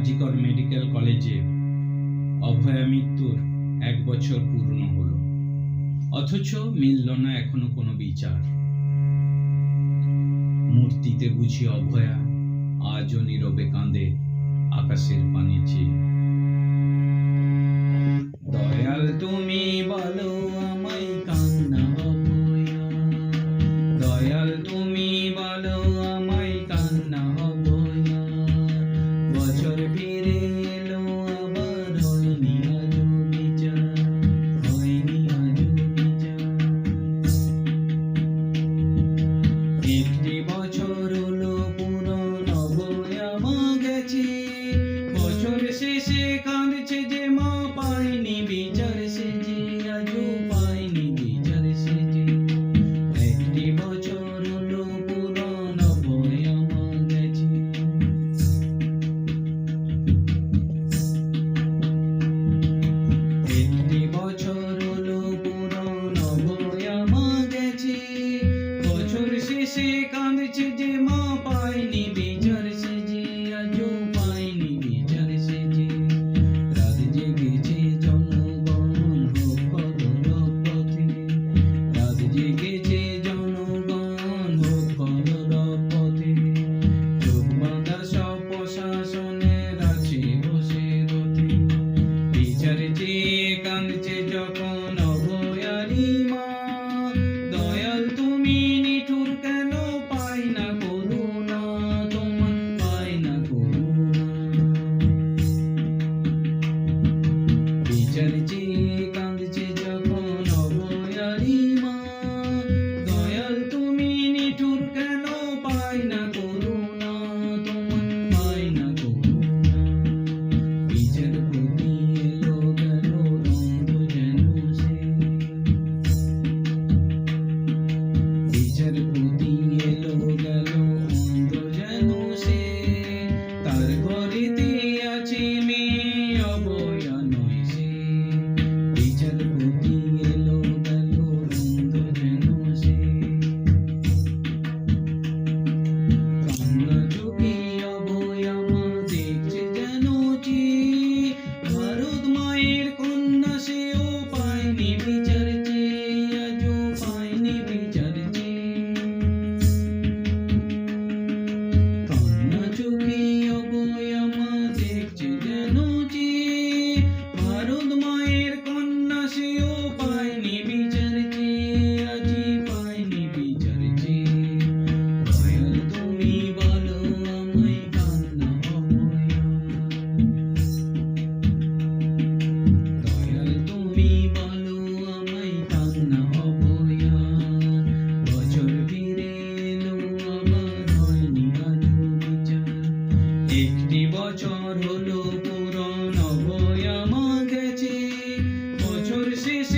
RG Kar medical কলেজে অভয়া মৃত্যুর এক বছর পূর্ণ হলো। অথচ মিলল না এখনও কোনো বিচার। মূর্তিতে বুঝি অভয়া আজও নীরবে কাঁদে আকাশের পানে চেয়ে।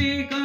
see.